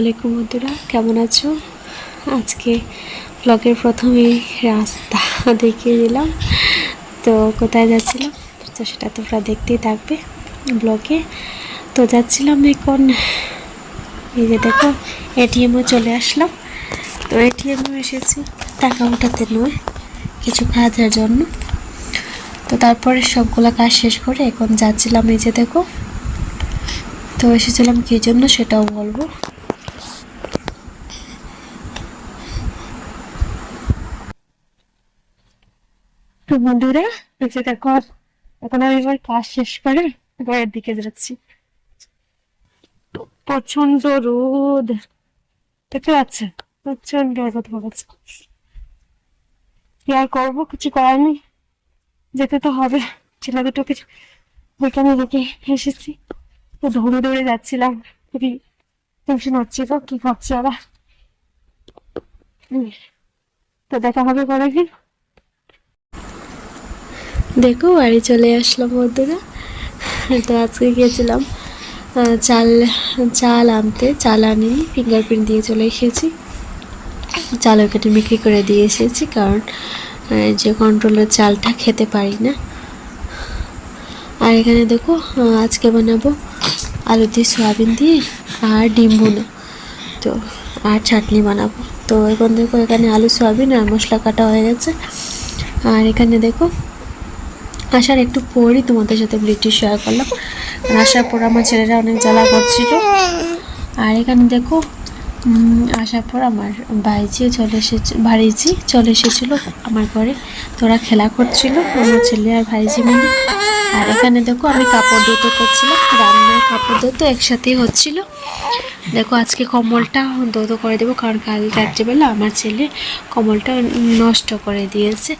আলাইকুম বন্ধুরা, কেমন আছো? আজকে ব্লগের প্রথমে রাস্তা দেখিয়ে দিলাম। তো কোথায় যাচ্ছিলাম? তো সেটা তোমরা দেখতেই থাকবে ব্লগে তো যাচ্ছিলাম এখন, এই যে দেখো এটিএমও চলে আসলাম। তো এটিএমও এসেছি, টাকা উঠাতে নয়, কিছু কাজের জন্য। তো তারপরে সবগুলো কাজ শেষ করে এখন যাচ্ছিলাম এই যে দেখো। তো এসেছিলাম কী জন্য সেটাও বলব। তো বন্ধুরা যে দেখো এখন আমি এবার কাজ শেষ করে ঘরের দিকে যাচ্ছি। প্রচণ্ড রোদ। দেখতে পাচ্ছে প্রচণ্ড রোদ পড়েছে কি আর করব? কিছু করার যেতে তো হবে। ছেলে দুটো কিছু ওইখানে রেখে এসেছি। তো দৌড়ে দৌড়ে যাচ্ছিলাম। খুবই টেনশন হচ্ছিল। কি করছে হুম। তো দেখা হবে পরে দিন। দেখো, বাড়ি চলে আসলাম বন্ধুরা। তো আজকে গিয়েছিলাম চাল চাল আনতে। চাল আনি ফিঙ্গারপ্রিন্ট দিয়ে চলে এসেছি। চাল ওখানে বিক্রি করে দিয়ে এসেছি কারণ যে কন্ট্রোলের চালটা খেতে পারি না। আর এখানে দেখো আজকে বানাবো আলু দিয়ে সয়াবিন দিয়ে আর ডিম ভুনা। তো, আর চাটনি বানাবো। তো এখন দেখো, এখানে আলু, সয়াবিন আর মশলা কাটা হয়ে গেছে। আর এখানে দেখো আসার একটু পরই তোমাদের সাথে ব্রিটিশ শেয়ার করলাম। আসার পর আমার ছেলেরা অনেক জ্বালা করছিল। আর এখানে দেখো আসার পর আমার ভাইজি চলে এসেছে ভাইজি চলে এসেছিল আমার ঘরে, তোরা খেলা করছিল, আমার ছেলে আর ভাইজি মিলে। আর এখানে দেখো, আমি কাপড় ধুতে করছিলাম, রান্নার কাপড় ধুতে একসাথেই হচ্ছিল। দেখো, আজকে কম্বলটা ধুতো করে দেবো, কারণ কাল রাত্রিবেলা আমার ছেলে কম্বলটা নষ্ট করে দিয়েছে।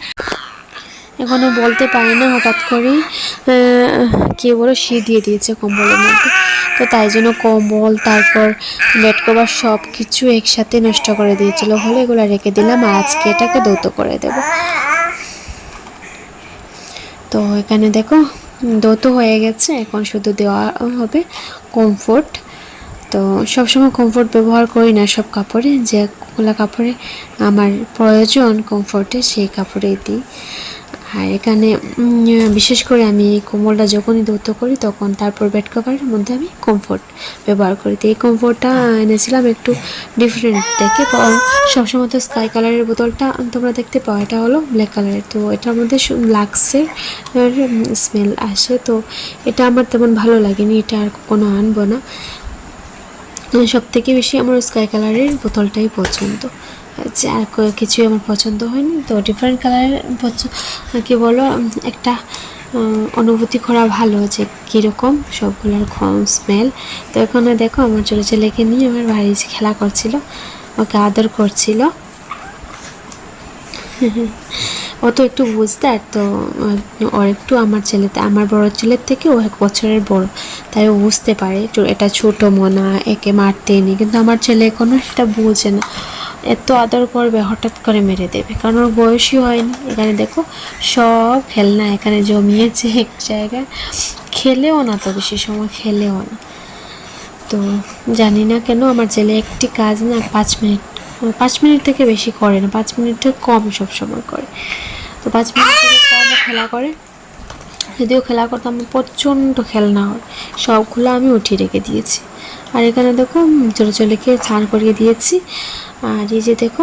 এখনও বলতে পারি না, হঠাৎ করেই কে বলে শি দিয়ে দিয়েছে কম্বলের মধ্যে। তো তাই জন্য কম্বল, তারপর বেড কভার সব কিছু একসাথে নষ্ট করে দিয়েছিল। হলে এগুলো রেখে দিলাম আর আজকে এটাকে দৌত করে দেব। তো এখানে দেখো দৌত হয়ে গেছে, এখন শুধু দেওয়া হবে কমফোর্ট তো সবসময় কমফোর্ট ব্যবহার করি না সব কাপড়ে যে যেগুলো কাপড়ে আমার প্রয়োজন কমফোর্টে সেই কাপড়েই দিই। আর এখানে বিশেষ করে আমি কোমলটা যখনই দৌত করি, তখন তারপর বেড কভারের মধ্যে আমি কমফোর্ট ব্যবহার করি। তো এই কমফোর্টটা এনেছিলাম একটু ডিফারেন্ট দেখে সবসময় তো স্কাই কালারের বোতলটা তোমরা দেখতে পাও, এটা হলো ব্ল্যাক কালারের তো এটার মধ্যে লাক্সে স্মেল আসে। তো এটা আমার তেমন ভালো লাগেনি, এটা আর কোনো আনব না। সব থেকে বেশি আমার স্কাই কালারের বোতলটাই পছন্দ। আর কিছুই আমার পছন্দ হয়নি। তো ডিফারেন্ট কালারের কি বলো একটা অনুভূতি করা ভালো যে কীরকম সবগুলোর স্মেল তো এখানে দেখো, আমার ছোটো ছেলেকে নিয়ে আমার বাড়ি খেলা করছিল। ওকে আদর করছিল। ও তো একটু বুঝতে তো ওর একটু আমার ছেলে, আমার বড় ছেলের থেকে ও এক বছরের বড়। তাই ও বুঝতে পারে এটা ছোট মনা, একে মারতে নেই। কিন্তু আমার ছেলে এখনও সেটা বোঝে না। এত আদর করবে, হঠাৎ করে মেরে দেবে। কারণ ওর বয়সই হয়নি। এখানে দেখো, সব খেলনা এখানে জমিয়েছে এক জায়গায়। খেলেও না তো বেশি সময়, খেলেও না। তো জানি না কেন, আমার ছেলে একটি কাজ না পাঁচ মিনিট পাঁচ মিনিট থেকে বেশি করে না, পাঁচ মিনিট থেকে কম সব সময় করে। তো পাঁচ মিনিট থেকে কম খেলা করে। যদিও খেলা করতাম প্রচণ্ড খেলনা হয়, সবগুলো আমি উঠিয়ে রেখে দিয়েছি। আর এখানে দেখো ছোটো ছেলেকে স্নান করিয়ে দিয়েছি। আর এই যে দেখো,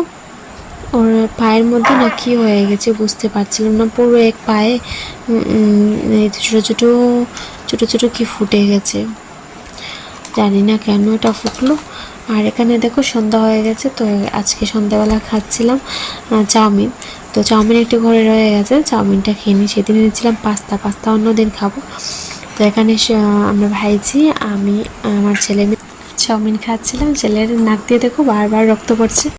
ওর পায়ের মধ্যে না কী হয়ে গেছে বুঝতে পারছিলাম না, পুরো এক পায়ে ছোটো ছোটো ছোটো ছোটো কি ফুটে গেছে। জানি না কেন এটা ফুটলো। আর এখানে দেখো সন্ধ্যা হয়ে গেছে, তো আজকে সন্ধ্যাবেলা খাচ্ছিলাম চাউমিন। তো চাউমিন একটি ঘরে রয়ে গেছে। চাউমিনটা খেয়ে নিই সেদিন এনেছিলাম পাস্তা। পাস্তা অন্যদিন খাব। তো এখানে আমরা ভাইছি আমি, আমার ছেলে চাউমিন খাচ্ছিলাম। ছেলের নাক দিয়ে দেখো বারবার রক্ত পড়ছে।